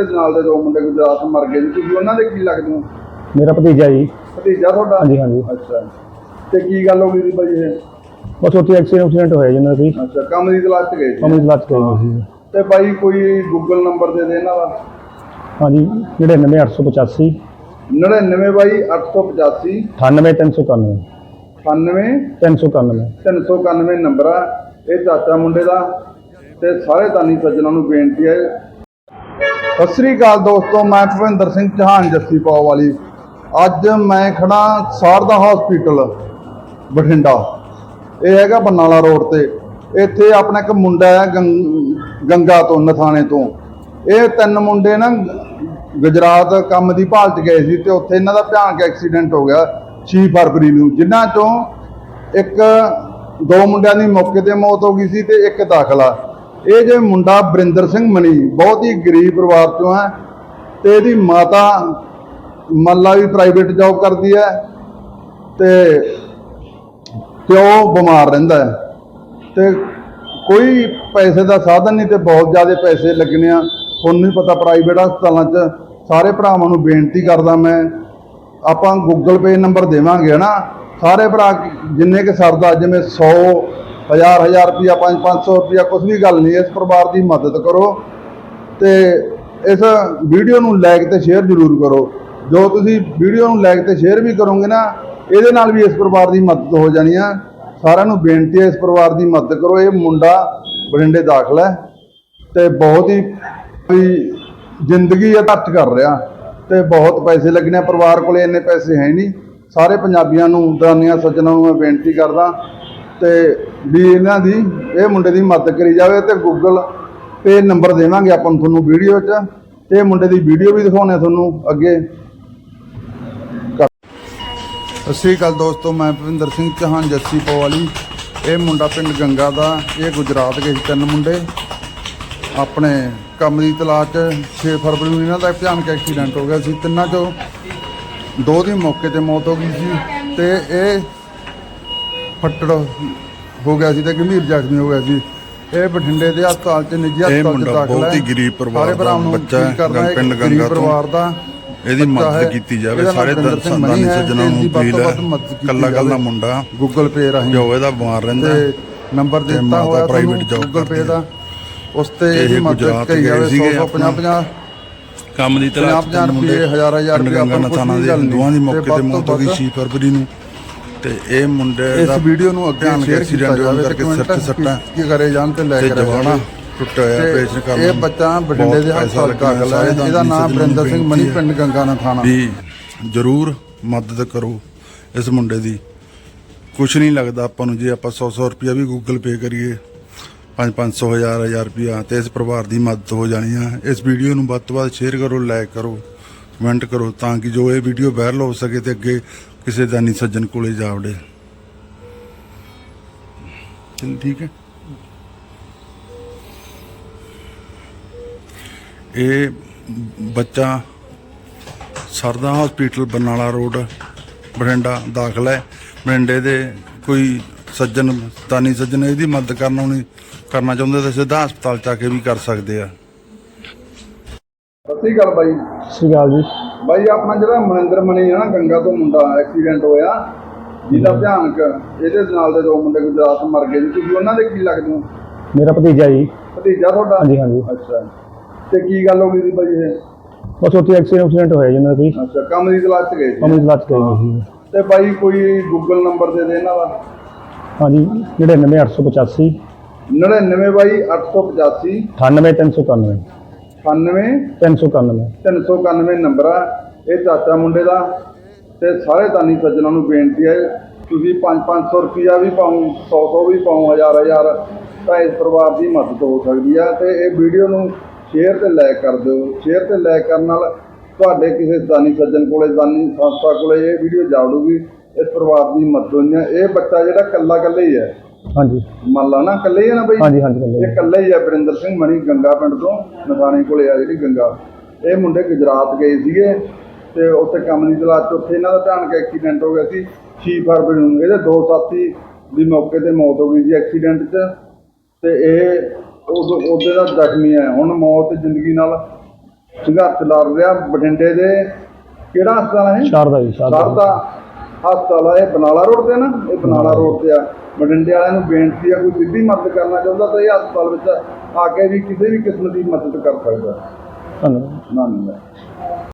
ਇਹਦੇ ਨਾਲ ਦੇ ਦੋ ਮੁੰਡੇ ਗੁਜਰਾਤ ਮਰ ਗਏ ਜੀ ਤੁਸੀਂ ਉਹਨਾਂ ਦੇ ਕੀ ਲੱਗਦੇ ਹੋ? ਮੇਰਾ ਭਤੀਜਾ ਜੀ। ਭਤੀਜਾ ਤੁਹਾਡਾ? ਹਾਂਜੀ ਹਾਂਜੀ। ਅੱਛਾ। ਤੇ ਕੀ ਗੱਲ ਹੋ ਗਈ ਸੀ ਭਾਈ ਇਹ? ਬਸ ਉੱਥੇ ਐਕਸੀਡੈਂਟ ਹੋਇਆ ਜਿੰਨਾ ਕੋਈ ਅੱਛਾ ਕੰਮ ਦੀ ਤਲਾਸ਼ 'ਚ ਗਏ ਸੀ? ਅਮਿਤ ਲੱਤ ਗਏ ਸੀ। ਤੇ ਭਾਈ ਕੋਈ ਗੂਗਲ ਨੰਬਰ ਦੇ ਦੇ ਇਹਨਾਂ ਦਾ? ਹਾਂਜੀ 99885 99 ਬਾਈ 885 98391 98 391 391 ਨੰਬਰ ਆ। ਇਹ ਚਾਚਾ ਮੁੰਡੇ ਦਾ। ਤੇ ਸਾਰੇ ਦਾਨੀ ਸੱਜਣਾਂ ਨੂੰ ਬੇਨਤੀ ਹੈ ਸਤਿ ਸ੍ਰੀ ਅਕਾਲ ਦੋਸਤੋ, ਮੈਂ ਭਵਿੰਦਰ ਸਿੰਘ ਚੌਹਾਨ, ਜੱਸੀ ਪਾਓ ਵਾਲੀ। ਅੱਜ ਮੈਂ ਖੜਾ ਸਾਰਦਾ ਹਸਪੀਟਲ ਬਠਿੰਡਾ। ਇਹ ਹੈਗਾ ਬਨਾਲਾ ਰੋਡ ਤੇ। ਇੱਥੇ ਆਪਣਾ ਇੱਕ ਮੁੰਡਾ ਹੈ, ਗੰ- ਗੰਗਾ ਤੋਂ, ਨਥਾਣੇ ਤੋਂ। ਇਹ ਤਿੰਨ ਮੁੰਡੇ ਨਾ ਗੁਜਰਾਤ ਕੰਮ ਦੀ ਭਾਲ 'ਚ ਗਏ ਸੀ ਤੇ ਉੱਥੇ ਇਹਨਾਂ ਦਾ ਭਿਆਨਕ ਐਕਸੀਡੈਂਟ ਹੋ ਗਿਆ 6 ਫਰਵਰੀ ਨੂੰ, ਜਿਨ੍ਹਾਂ ਚੋਂ ਇੱਕ, ਦੋ ਮੁੰਡਿਆਂ ਦੀ ਮੌਕੇ ਤੇ ਮੌਤ ਹੋ ਗਈ ਸੀ ਤੇ ਇੱਕ ਦਾਖਲਾ। ਇਹ ਜੇ ਮੁੰਡਾ ਬਰਿੰਦਰ ਸਿੰਘ ਮਣੀ ਬਹੁਤ ਹੀ ਗਰੀਬ ਪਰਿਵਾਰ ਚੋਂ ਹੈ ਤੇ ਇਹਦੀ ਮਾਤਾ ਮੱਲਾ ਵੀ ਪ੍ਰਾਈਵੇਟ ਜੌਬ ਕਰਦੀ ਹੈ ਤੇ ਪਿਓ ਬਿਮਾਰ ਰਹਿੰਦਾ ਹੈ ਤੇ ਕੋਈ ਪੈਸੇ ਦਾ ਸਾਧਨ ਨਹੀਂ ਤੇ ਬਹੁਤ ਜ਼ਿਆਦਾ ਪੈਸੇ ਲੱਗਣੇ ਆ। ਤੁਹਾਨੂੰ ਨਹੀਂ ਪਤਾ ਪ੍ਰਾਈਵੇਟ ਹਸਪਤਾਲਾਂ 'ਚ ਸਾਰੇ ਭਰਾਵਾਂ ਨੂੰ ਬੇਨਤੀ ਕਰਦਾ ਮੈਂ, ਆਪਾਂ ਗੂਗਲ ਪੇ ਨੰਬਰ ਦੇਵਾਂਗੇ ਹਨਾ। ਸਾਰੇ ਭਰਾ ਜਿੰਨੇ ਕਿ ਸਰਦਾ, ਜਿਵੇਂ 100 1000 1000 ਰੁਪਿਆ 5 500 ਰੁਪਿਆ ਕੁਝ ਵੀ ਗੱਲ ਨਹੀਂ, ਇਸ ਪਰਿਵਾਰ ਦੀ ਮਦਦ ਕਰੋ ਤੇ ਇਸ ਵੀਡੀਓ ਨੂੰ ਲਾਈਕ ਤੇ ਸ਼ੇਅਰ ਜ਼ਰੂਰ ਕਰੋ। ਜੋ ਤੁਸੀਂ ਵੀਡੀਓ ਨੂੰ ਲਾਈਕ ਤੇ ਸ਼ੇਅਰ ਵੀ ਕਰੋਗੇ ਨਾ, ਇਹਦੇ ਨਾਲ ਵੀ ਇਸ ਪਰਿਵਾਰ ਦੀ ਮਦਦ ਹੋ ਜਾਣੀ ਆ। ਸਾਰਿਆਂ ਨੂੰ ਬੇਨਤੀ ਹੈ ਇਸ ਪਰਿਵਾਰ ਦੀ ਮਦਦ ਕਰੋ। ਇਹ ਮੁੰਡਾ ਬਰਿੰਡੇ ਦਾਖਲ ਹੈ ਤੇ ਬਹੁਤ ਹੀ ਵੀ ਜ਼ਿੰਦਗੀ ਇਹ ਕਰ ਰਿਹਾ ਤੇ ਬਹੁਤ ਪੈਸੇ ਲੱਗਣੇ ਪਰਿਵਾਰ ਕੋਲੇ ਇੰਨੇ ਪੈਸੇ ਹੈ ਨਹੀਂ। ਸਾਰੇ ਪੰਜਾਬੀਆਂ ਨੂੰ, ਦਾਨੀਆਂ, ਸੱਜਣਾਂ ਨੂੰ ਮੈਂ ਬੇਨਤੀ ਕਰਦਾ ਤੇ ਵੀ ਇਹਨਾਂ ਦੀ, ਇਹ ਮੁੰਡੇ ਦੀ ਮਦਦ ਕਰੀ ਜਾਵੇ ਤੇ ਗੂਗਲ ਪੇ ਨੰਬਰ ਦੇਵਾਂਗੇ ਆਪਾਂ ਨੂੰ ਤੁਹਾਨੂੰ ਵੀਡੀਓ 'ਚ। ਤੇ ਇਹ ਮੁੰਡੇ ਦੀ ਵੀਡੀਓ ਵੀ ਦਿਖਾਉਣੇ ਤੁਹਾਨੂੰ ਅੱਗੇ। ਸਤਿ ਸ਼੍ਰੀ ਅਕਾਲ ਦੋਸਤੋ, ਮੈਂ ਭਵਿੰਦਰ ਸਿੰਘ ਚੌਹਾਨ, ਜੱਸੀ ਪਵਾਲੀ। ਇਹ ਮੁੰਡਾ ਪਿੰਡ ਗੰਗਾ ਦਾ, ਇਹ ਗੁਜਰਾਤ ਗਏ ਸੀ ਤਿੰਨ ਮੁੰਡੇ। ਆਪਣੇ ਕੰਮ ਦੀ ਤਲਾਸ਼ 'ਚ 6 ਫਰਵਰੀ ਨੂੰ ਇਹਨਾਂ ਦਾ ਭਿਆਨਕ ਐਕਸੀਡੈਂਟ ਹੋ ਗਿਆ ਸੀ ਤਿੰਨਾਂ 'ਚੋਂ। ਦੋ ਦੀ ਮੌਕੇ ਤੇ ਮੌਤ ਹੋ ਗਈ ਸੀ ਤੇ ਇਹ ਫੱਟੜ ਹੋ ਗਿਆ ਸੀ ਤੇ ਗੰਭੀਰ ਜ਼ਖਮੀ ਹੋ ਗਿਆ ਸੀ। ਇਹ ਬਠਿੰਡੇ ਦੇ ਹਸਪਤਾਲ 'ਚ ਨਿੱਜੀ ਇਹ ਹਸਪਤਾਲ 'ਚ ਮੁੰਡਾ ਦਾਖਲ ਬਹੁਤ ਹੈ ਹੀ। ਗਰੀਬ ਪਰਿਵਾਰ ਸਾਰੇ ਦਾ ਬੱਚਾ ਹੈ, ਪਿੰਡ ਗੰਗਾ ਤੋਂ। ਪਰਿਵਾਰ ਦਾ ਇਹਦੀ ਬੱਚਾ ਮਦਦ। ਕੀਤੀ ਜਾਵੇ ਇਹਦਾ ਨਾਮ ਸਾਰੇ ਬਰਿੰਦਰ ਸਿੰਘ ਹੈ, ਸੱਜਣਾਂ ਨੂੰ ਵੱਧ ਅਪੀਲ ਤੋਂ ਹੈ। ਵੱਧ ਮਦਦ ਕੀਤੀ ਕੱਲਾ ਕੱਲਾ ਜਾਵੇ। ਮੁੰਡਾ ਗੂਗਲ ਪੇ ਰਾਹੀਂ। ਜੋ ਇਹਦਾ ਬਿਮਾਰ ਰਹਿੰਦਾ। ਤੇ ਨੰਬਰ ਤੇ ਦਿੱਤਾ ਮਾਤਾ ਹੋਇਆ ਤੁਹਾਨੂੰ private job ਗੂਗਲ ਪੇ ਕਰਦੀ ਦਾ। ਉਸ ਤੇ ਇਹ ਇਹਦੀ ਮਦਦ ਗੁਜਰਾਤ ਗਏ ਜਾਵੇ ਸੀਗੇ 100 50 50 ਕੰਮ ਦੀ ਪੰਜਾਹ ਰੁਪਏ, ਹਜ਼ਾਰ ਹਜ਼ਾਰ ਰੁਪਏ ਗੰਗਾ ਆਪਾਂ ਨੂੰ ਨਥਾਣਾ ਕੁਛ ਦੇ ਮੌਕੇ ਤੇ ਵੱਧ ਮੌਤ ਤੋਂ ਹੋ ਗਈ ਵੱਧ 6 ਫਰਵਰੀ ਨੂੰ। ਤੇ ਇਹ ਮੁੰਡੇ ਇਸ ਵੀਡੀਓ ਨੂੰ ਅੱਗੇ ਸ਼ੇਅਰ ਕੀਤਾ ਜਾਵੇ ਤੇ ਕਮੈਂਟ ਸੱਟਾਂ ਕੀ ਕਰੇ ਜਾਣ ਤੇ ਲੈ ਜਵਾਨਾ ਜਾਵੇ। ਟੁੱਟਿਆ ਹੋਇਆ ਆਪਰੇਸ਼ਨ ਕਰਨ ਇਹ ਬੱਚਾ ਬਠਿੰਡੇ ਦੇ ਹਸਪਤਾਲ ਦਾਖਲ ਹੈ। ਇਹਦਾ ਨਾਮ ਬਰਿੰਦਰ ਸਿੰਘ ਮਣੀ ਪਿੰਡ ਗੰਗਾ ਨਾ ਥਾਣਾ। ਵੀ ਜ਼ਰੂਰ ਮਦਦ ਕਰੋ ਇਸ ਮੁੰਡੇ ਦੀ। ਕੁਝ ਨਹੀਂ ਲੱਗਦਾ ਆਪਾਂ ਨੂੰ ਜੇ ਆਪਾਂ 100 100 ਰੁਪਿਆ ਵੀ ਗੂਗਲ ਪੇ ਕਰੀਏ 5 500 ਹਜ਼ਾਰ ਹਜ਼ਾਰ ਰੁਪਿਆ ਤੇ ਇਸ ਪਰਿਵਾਰ ਦੀ ਮਦਦ ਹੋ ਜਾਣੀ ਆ। ਇਸ ਵੀਡੀਓ ਨੂੰ ਵੱਧ ਤੋਂ ਵੱਧ ਸ਼ੇਅਰ ਕਰੋ ਲਾਈਕ ਕਰੋ ਕਮੈਂਟ ਕਰੋ ਤਾਂ ਕਿ ਜੋ ਇਹ ਵੀਡੀਓ ਵਾਇਰਲ ਹੋ ਸਕੇ ਤੇ ਅੱਗੇ ਕਿਸੇ ਦਾਨੀ ਸੱਜਣ ਕੋਲੇ ਜਾ ਵੜੇ ਚਲ ਠੀਕ ਹੈ। ਇਹ ਬੱਚਾ ਸਰਦਾ ਹਸਪੀਟਲ ਬਰਨਾਲਾ ਰੋਡ ਬਠਿੰਡਾ ਦਾਖਲ ਹੈ। ਬਠਿੰਡੇ ਦੇ ਕੋਈ ਸੱਜਣ ਤਾਨੀ ਸੱਜਣ ਇਹਦੀ ਮਦਦ ਕਰਨਾ ਨਹੀਂ ਕਰਨਾ ਚਾਹੁੰਦੇ ਤਾਂ ਸਿੱਧਾ ਹਸਪਤਾਲ ਚ ਆ ਕੇ ਵੀ ਕਰ ਸਕਦੇ ਆ। ਸਤਿ ਸ਼੍ਰੀ ਅਕਾਲ ਬਾਈ। ਸਤਿ ਸ਼੍ਰੀ ਅਕਾਲ ਜੀ। ਬਾਈ ਆਪਣਾ ਜਿਹੜਾ ਮਨਿੰਦਰ ਮਣੀ ਹੈ ਨਾ ਗੰਗਾ ਤੋਂ ਮੁੰਡਾ ਐਕਸੀਡੈਂਟ ਹੋਇਆ ਜਿਹਦਾ ਭਿਆਨਕ ਇਹਦੇ ਨਾਲ ਦੇ ਦੋ ਮੁੰਡੇ ਗੁਜਰਾਤ ਮਰ ਗਏ ਜੀ ਤੁਸੀਂ ਉਹਨਾਂ ਦੇ ਕੀ ਲੱਗਦੇ ਹੋ? ਮੇਰਾ ਭਤੀਜਾ ਜੀ। ਭਤੀਜਾ ਤੁਹਾਡਾ? ਹਾਂਜੀ ਹਾਂਜੀ। ਅੱਛਾ। ਤੇ ਕੀ ਗੱਲ ਹੋ ਗਈ ਸੀ ਬਾਈ ਇਹ? ਬਸ ਉੱਥੇ ਐਕਸੀਡੈਂਟ ਹੋਇਆ ਜੀ ਇਹਨਾਂ ਕੋਈ ਅੱਛਾ ਕੰਮ ਦੀ ਕਲਾਸ ਚ ਗਏ ਕੰਮ ਦੀ ਲੱਤ ਗਈ ਜੀ ਤੇ ਬਾਈ ਕੋਈ ਗੂਗਲ ਨੰਬਰ ਦੇ ਦੇ ਇਹਨਾਂ ਦਾ? ਹਾਂਜੀ 99885 99885 98395 95 391 391 ਨੰਬਰ ਆ। ਇਹ ਚਾਚਾ ਮੁੰਡੇ ਦਾ। ਤੇ ਸਾਰੇ ਦਾਨੀ ਸੱਜਣਾਂ ਨੂੰ ਬੇਨਤੀ ਹੈ ਤੁਸੀਂ 5-500 ਰੁਪਿਆ ਵੀ ਪਾਉ 100-100 ਵੀ ਪਾਉਂ 1000-1000 ਤਾਂ ਇਸ ਪਰਿਵਾਰ ਦੀ ਮਦਦ ਹੋ ਸਕਦੀ ਆ। ਤੇ ਇਹ ਵੀਡੀਓ ਨੂੰ ਸ਼ੇਅਰ ਤੇ ਲਾਇਕ ਕਰ ਦਿਓ। ਸ਼ੇਅਰ ਤੇ ਲਾਇਕ ਕਰਨ ਨਾਲ ਤੁਹਾਡੇ ਕਿਸੇ ਦਾਨੀ ਸੱਜਣ ਕੋਲੇ ਦਾਨੀ ਸੰਸਥਾ ਕੋਲੇ ਇਹ ਵੀਡੀਓ ਜਾਵੜੂਗੀ ਇਸ ਪਰਿਵਾਰ ਦੀ ਮਦਦ ਹੋਣੀ ਇਹ ਬੱਚਾ ਜਿਹੜਾ ਕੱਲਾ ਕੱਲਾ ਹੀ ਹੈ। ਹਾਂਜੀ। ਮੰਨ ਲਾ ਨਾ ਕੱਲੇ ਹੀ ਹੈ ਨਾ ਬਈ? ਹਾਂਜੀ ਹਾਂਜੀ ਕੱਲੇ ਇਹ ਇਕੱਲਾ ਹੀ ਹੈ ਬਰਿੰਦਰ ਸਿੰਘ ਮਣੀ ਗੰਗਾ ਪਿੰਡ ਤੋਂ ਨਥਾਣੇ ਕੋਲੇ ਆ ਜਿਹੜੀ ਗੰਗਾ। ਇਹ ਮੁੰਡੇ ਗੁਜਰਾਤ ਗਏ ਸੀਗੇ ਤੇ ਉੱਥੇ ਕੰਮ ਦੀ ਤਲਾਸ਼ 'ਚ ਉੱਥੇ ਇਹਨਾਂ ਦਾ ਭਿਆਨਕ ਐਕਸੀਡੈਂਟ ਹੋ ਗਿਆ ਸੀ। 6 ਫਰਵਰੀ ਨੂੰ ਇਹਦੇ ਦੋ ਸਾਥੀ ਦੀ ਮੌਕੇ ਤੇ ਮੌਤ ਹੋ ਗਈ ਸੀ ਐਕਸੀਡੈਂਟ 'ਚ। ਤੇ ਇਹ ਉਸ ਉਹਦੇ ਦਾ ਜ਼ਖਮੀ ਹੈ। ਹੁਣ ਮੌਤ ਜ਼ਿੰਦਗੀ ਨਾਲ ਸੰਘਰਸ਼ ਲੜ ਰਿਹਾ ਬਠਿੰਡੇ ਦੇ। ਕਿਹੜਾ ਹਸਪਤਾਲ ਹੈ ਸ਼ਾਰਦਾ ਜੀ ਸਰਦਾ। ਹਸਪਤਾਲ ਆ ਇਹ ਬਨਾਲਾ ਰੋਡ ਤੇ ਨਾ ਇਹ ਬਨਾਲਾ ਰੋਡ ਤੇ ਆ। ਬਠਿੰਡੇ ਵਾਲਿਆਂ ਨੂੰ ਬੇਨਤੀ ਆ ਕੋਈ ਸਿੱਧੀ ਮਦਦ ਕਰਨਾ ਚਾਹੁੰਦਾ ਤਾਂ ਇਹ ਹਸਪਤਾਲ ਵਿੱਚ ਆ ਕੇ ਵੀ ਕਿਸੇ ਵੀ ਕਿਸਮ ਦੀ ਮਦਦ ਕਰ ਸਕਦਾ। ਧੰਨਵਾਦ। ਧੰਨਵਾਦ।